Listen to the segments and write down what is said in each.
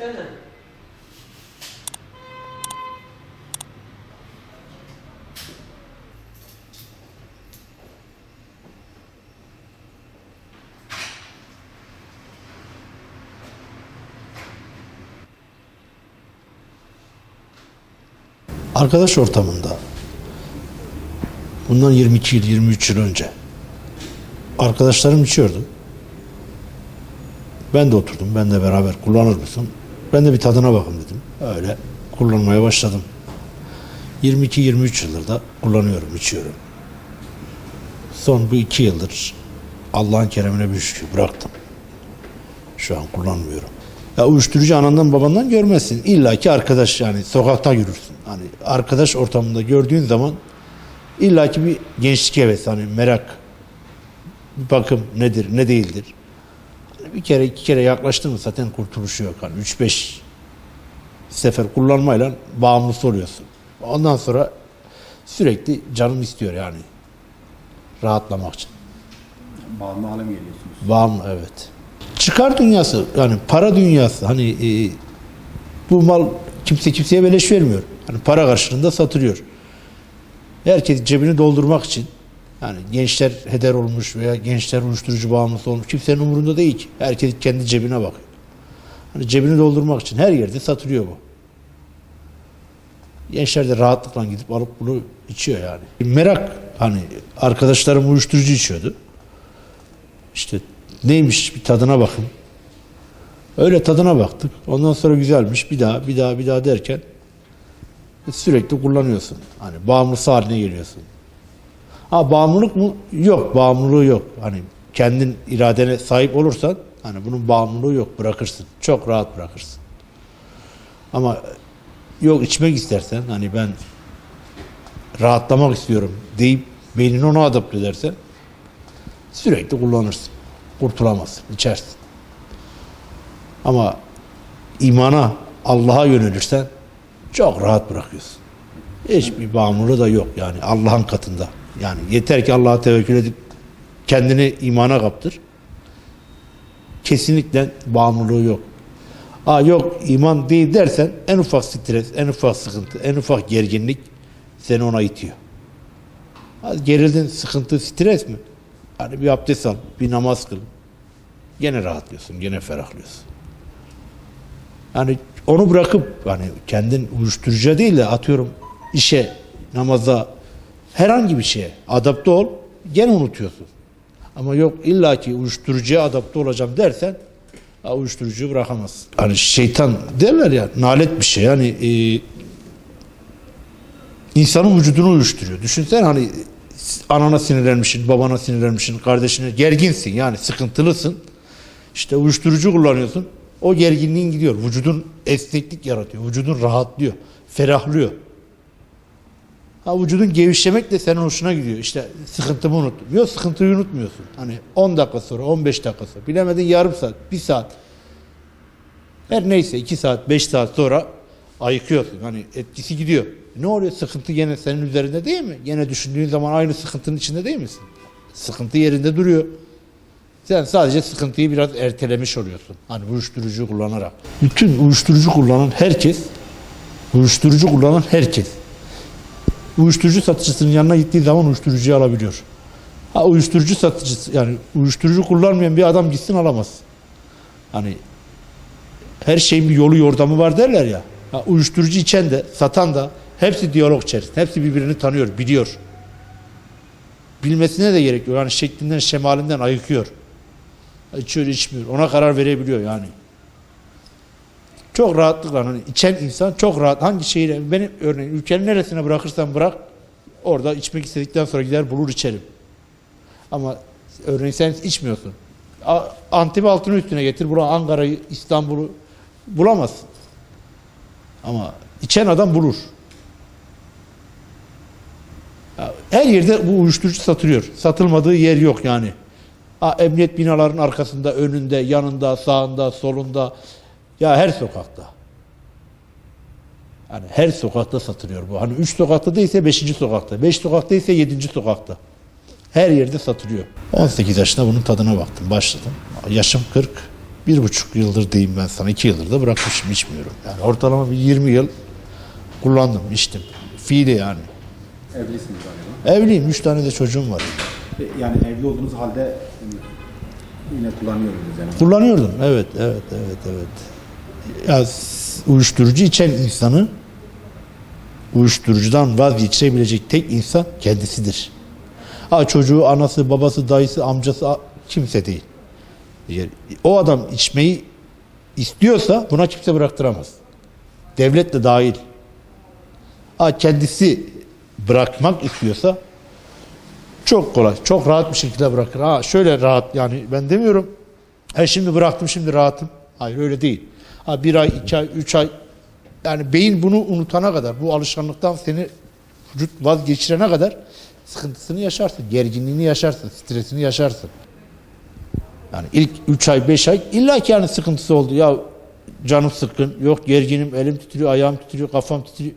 Efendim? Arkadaş ortamında bundan 22 yıl, 23 yıl önce arkadaşlarım içiyordu. Ben de oturdum, ben de beraber kullanır mısın? Ben de bir tadına bakın dedim. Öyle kullanmaya başladım. 22-23 yıldır da kullanıyorum, içiyorum. Son bu iki yıldır Allah'ın keremine bir şükür bıraktım. Şu an kullanmıyorum. Ya uyuşturucu anandan babandan görmezsin. İlla ki arkadaş yani sokakta yürürsün. Hani arkadaş ortamında gördüğün zaman illa ki bir gençlik hevesi hani merak bir bakım nedir ne değildir. Bir kere iki kere yaklaştın mı zaten kurtuluşu yok. Hani üç beş sefer kullanmayla bağımlısı oluyorsun. Ondan sonra sürekli canım istiyor yani rahatlamak için. Bağımlı hale mi geliyorsunuz? Bağımlı evet. Çıkar dünyası yani para dünyası hani e, bu mal kimse kimseye beleş vermiyor. Hani para karşılığında satılıyor. Herkes cebini doldurmak için yani gençler heder olmuş veya gençler uyuşturucu bağımlısı olmuş kimsenin umurunda değil ki. Herkes kendi cebine bakıyor. Hani cebini doldurmak için her yerde satılıyor bu. Gençler de rahatlıkla gidip alıp bunu içiyor yani. Merak hani arkadaşlarım uyuşturucu içiyordu. İşte neymiş bir tadına bakın. Öyle tadına baktık. Ondan sonra güzelmiş. Bir daha, bir daha, bir daha derken sürekli kullanıyorsun. Hani bağımlısı haline geliyorsun. Ha bağımlılık mı? Yok. Bağımlılığı yok. Hani kendin iradene sahip olursan hani bunun bağımlılığı yok. Bırakırsın. Çok rahat bırakırsın. Ama yok içmek istersen hani ben rahatlamak istiyorum deyip beynini ona adapte edersen sürekli kullanırsın. Kurtulamazsın, içersin. Ama imana, Allah'a yönelirsen çok rahat bırakıyorsun. Hiçbir bağımlılığı da yok yani Allah'ın katında. Yani yeter ki Allah'a tevekkül edip kendini imana kaptır. Kesinlikle bağımlılığı yok. Aa yok iman değil dersen en ufak stres, en ufak sıkıntı, en ufak gerginlik seni ona itiyor. Ha, Gerildin, sıkıntı, stres mi? Hani bir abdest al, bir namaz kıl. Gene rahatlıyorsun, gene ferahlıyorsun. Yani onu bırakıp hani kendin uyuşturucuya değil de atıyorum işe, namaza, herhangi bir şeye adapte ol, gene unutuyorsun. Ama yok illaki uyuşturucuya adapte olacağım dersen uyuşturucuyu bırakamazsın. Hani şeytan derler ya nalet bir şey. Yani e, insanın vücudunu uyuşturuyor. Düşünsene hani anana sinirlenmişsin, babana sinirlenmişsin, kardeşine gerginsin yani sıkıntılısın. İşte uyuşturucu kullanıyorsun. O gerginliğin gidiyor. Vücudun esneklik yaratıyor. Vücudun rahatlıyor. Ferahlıyor. Ha vücudun gevşemek de senin hoşuna gidiyor. İşte sıkıntımı unuttum. Yok sıkıntıyı unutmuyorsun. Hani 10 dakika sonra, 15 dakika sonra, bilemedin yarım saat, 1 saat. Her neyse 2 saat, 5 saat sonra ayıkıyorsun. Hani etkisi gidiyor. Ne oluyor? Sıkıntı gene senin üzerinde değil mi? Gene düşündüğün zaman aynı sıkıntının içinde değil misin? Sıkıntı yerinde duruyor. Sen sadece sıkıntıyı biraz ertelemiş oluyorsun. Hani uyuşturucu kullanarak. Bütün uyuşturucu kullanan herkes, uyuşturucu kullanan herkes, uyuşturucu satıcısının yanına gittiği zaman uyuşturucuyu alabiliyor. Ha uyuşturucu satıcısı yani uyuşturucu kullanmayan bir adam gitsin alamaz. Hani her şeyin bir yolu yordamı var derler ya. Ha, uyuşturucu içen de satan da hepsi diyalog içerisinde. Hepsi birbirini tanıyor, biliyor. Bilmesine de gerek yok. Yani şeklinden, şemalinden ayıkıyor. İçiyor, içmiyor. Ona karar verebiliyor yani. Çok rahatlıkla hani içen insan çok rahat. Hangi şeyle benim örneğin ülkenin neresine bırakırsan bırak orada içmek istedikten sonra gider bulur içerim. Ama örneğin sen içmiyorsun. Antep altını üstüne getir. Bura Ankara'yı, İstanbul'u bulamazsın. Ama içen adam bulur. Her yerde bu uyuşturucu satılıyor. Satılmadığı yer yok yani. Emniyet binalarının arkasında, önünde, yanında, sağında, solunda. Ya her sokakta. Yani her sokakta satılıyor bu. Hani üç sokakta değilse beşinci sokakta. Beş sokakta ise yedinci sokakta. Her yerde satılıyor. 18 yaşında bunun tadına baktım. Başladım. Yaşım 40. Bir buçuk yıldır diyeyim ben sana. iki yıldır da bırakmışım içmiyorum. Yani ortalama bir 20 yıl kullandım, içtim. Fiili yani. Evlisiniz galiba. Evliyim. Üç tane de çocuğum var. Yani evli olduğunuz halde yine kullanıyordunuz yani. Kullanıyordum. Evet, evet, evet, evet. Uyuşturucu içen insanı uyuşturucudan vazgeçirebilecek tek insan kendisidir. Ha çocuğu, anası, babası, dayısı, amcası kimse değil. O adam içmeyi istiyorsa buna kimse bıraktıramaz. Devlet de dahil. Ha kendisi bırakmak istiyorsa çok kolay, çok rahat bir şekilde bırakır. Ha şöyle rahat yani ben demiyorum. Ha şimdi bıraktım şimdi rahatım. Hayır öyle değil. Ha bir ay, iki ay, üç ay. Yani beyin bunu unutana kadar, bu alışkanlıktan seni vücut vazgeçirene kadar sıkıntısını yaşarsın, gerginliğini yaşarsın, stresini yaşarsın. Yani ilk 3 ay 5 ay illa ki yani sıkıntısı oldu. Ya canım sıkkın, yok gerginim, elim titriyor, ayağım titriyor, kafam titriyor.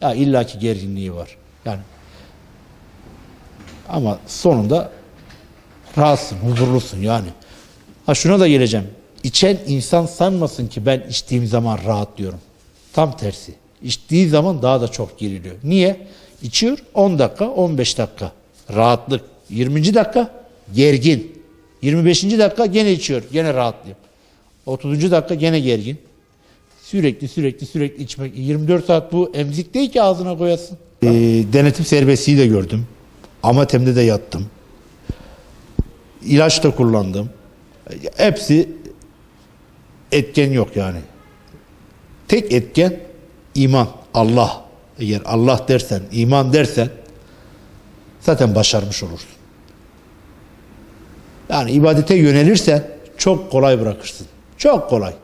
Ya illa ki gerginliği var. Yani ama sonunda rahatsın, huzurlusun yani. Ha şuna da geleceğim. İçen insan sanmasın ki ben içtiğim zaman rahatlıyorum. Tam tersi. İçtiği zaman daha da çok geriliyor. Niye? İçiyor 10 dakika, 15 dakika rahatlık. 20. dakika gergin. 25. dakika gene içiyor, gene rahatlıyor. 30. dakika gene gergin. Sürekli sürekli sürekli içmek. 24 saat bu emzik değil ki ağzına koyasın. Ee, denetim serbestliği de gördüm. Amatem'de de yattım. İlaç da kullandım. Hepsi etken yok yani. Tek etken iman, Allah. Eğer Allah dersen, iman dersen zaten başarmış olursun. Yani ibadete yönelirsen çok kolay bırakırsın. Çok kolay.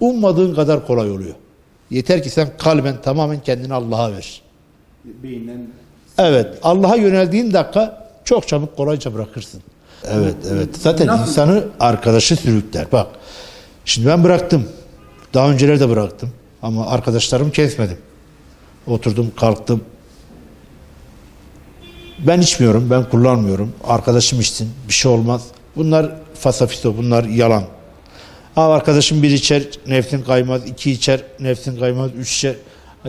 Ummadığın kadar kolay oluyor. Yeter ki sen kalben tamamen kendini Allah'a ver. Beyinden Evet. Allah'a yöneldiğin dakika çok çabuk kolayca bırakırsın. Evet, evet. Zaten Nasıl? insanı arkadaşı sürükler. Bak. Şimdi ben bıraktım. Daha önceleri de bıraktım. Ama arkadaşlarımı kesmedim. Oturdum, kalktım. Ben içmiyorum, ben kullanmıyorum. Arkadaşım içsin, bir şey olmaz. Bunlar fasafiso, bunlar yalan. Ha arkadaşım bir içer, nefsin kaymaz. iki içer, nefsin kaymaz. Üç içer.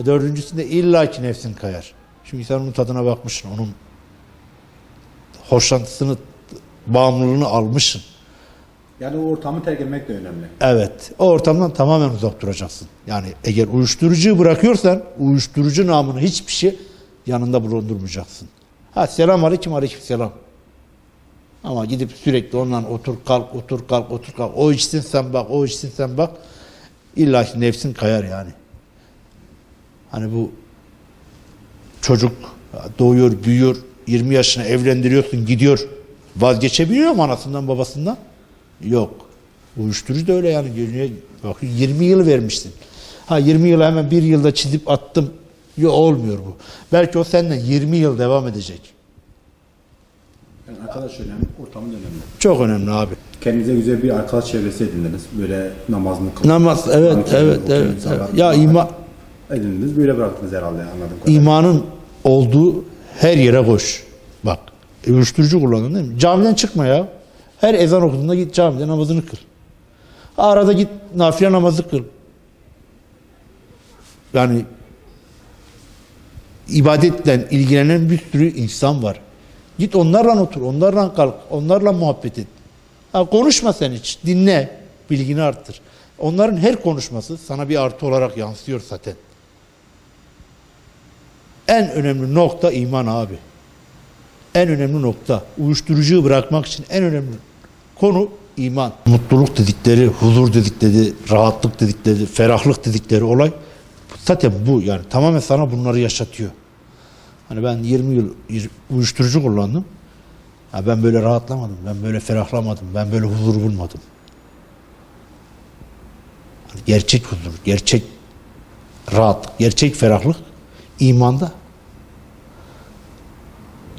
Dördüncüsünde illaki nefsin kayar. Çünkü sen onun tadına bakmışsın. Onun hoşlantısını, bağımlılığını almışsın. Yani o ortamı terk etmek de önemli. Evet. O ortamdan tamamen uzak duracaksın. Yani eğer uyuşturucuyu bırakıyorsan uyuşturucu namını hiçbir şey yanında bulundurmayacaksın. Ha selam aleyküm aleyküm selam. Ama gidip sürekli ondan otur kalk otur kalk otur kalk. O içsin sen bak o içsin sen bak. İlla ki nefsin kayar yani. Hani bu çocuk doğuyor büyüyor 20 yaşına evlendiriyorsun gidiyor. Vazgeçebiliyor mu anasından babasından? Yok. Uyuşturucu da öyle yani görünüyor. Bak 20 yıl vermişsin. Ha 20 yıl hemen bir yılda çizip attım. Yok olmuyor bu. Belki o senden 20 yıl devam edecek. Yani arkadaş önemli, ortamı da önemli. Çok önemli abi. Kendinize güzel bir arkadaş çevresi edindiniz. Böyle namazını kılıp. Namaz evet Kerim evet evet. evet. Ya ima, Edindiniz. Böyle bıraktınız herhalde anladım. imanın olduğu her yere koş. Bak uyuşturucu kullandın değil mi? Camiden çıkma ya. Her ezan okuduğunda git camide namazını kıl. Arada git nafile namazı kıl. Yani ibadetle ilgilenen bir sürü insan var. Git onlarla otur, onlarla kalk, onlarla muhabbet et. Ha, konuşma sen hiç, dinle, bilgini arttır. Onların her konuşması sana bir artı olarak yansıyor zaten. En önemli nokta iman abi. En önemli nokta. Uyuşturucuyu bırakmak için en önemli konu iman. Mutluluk dedikleri, huzur dedikleri, rahatlık dedikleri, ferahlık dedikleri olay zaten bu yani tamamen sana bunları yaşatıyor. Hani ben 20 yıl uyuşturucu kullandım. Ha ben böyle rahatlamadım, ben böyle ferahlamadım, ben böyle huzur bulmadım. Hani gerçek huzur, gerçek rahat, gerçek ferahlık imanda.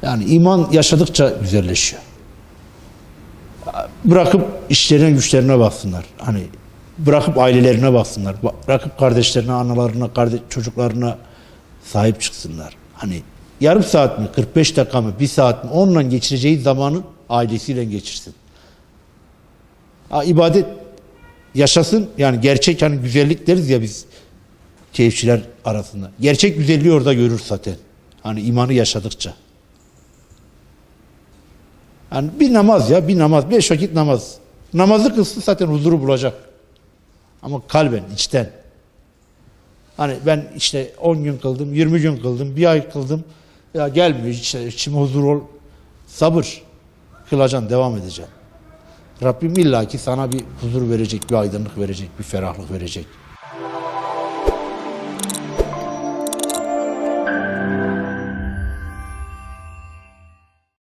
Yani iman yaşadıkça güzelleşiyor. Bırakıp işlerine güçlerine baksınlar. Hani bırakıp ailelerine baksınlar. Bırakıp kardeşlerine, analarına, kardeş, çocuklarına sahip çıksınlar. Hani yarım saat mi, 45 dakika mı, bir saat mi onunla geçireceği zamanı ailesiyle geçirsin. Ha, ibadet yaşasın. Yani gerçek hani güzellik deriz ya biz keyifçiler arasında. Gerçek güzelliği orada görür zaten. Hani imanı yaşadıkça. Yani bir namaz ya bir namaz. Beş vakit namaz. Namazı kılsın zaten huzuru bulacak. Ama kalben, içten. Hani ben işte 10 gün kıldım, 20 gün kıldım, bir ay kıldım. Ya gelmiyor işte içime huzur ol. Sabır. Kılacaksın, devam edeceksin. Rabbim illaki sana bir huzur verecek, bir aydınlık verecek, bir ferahlık verecek.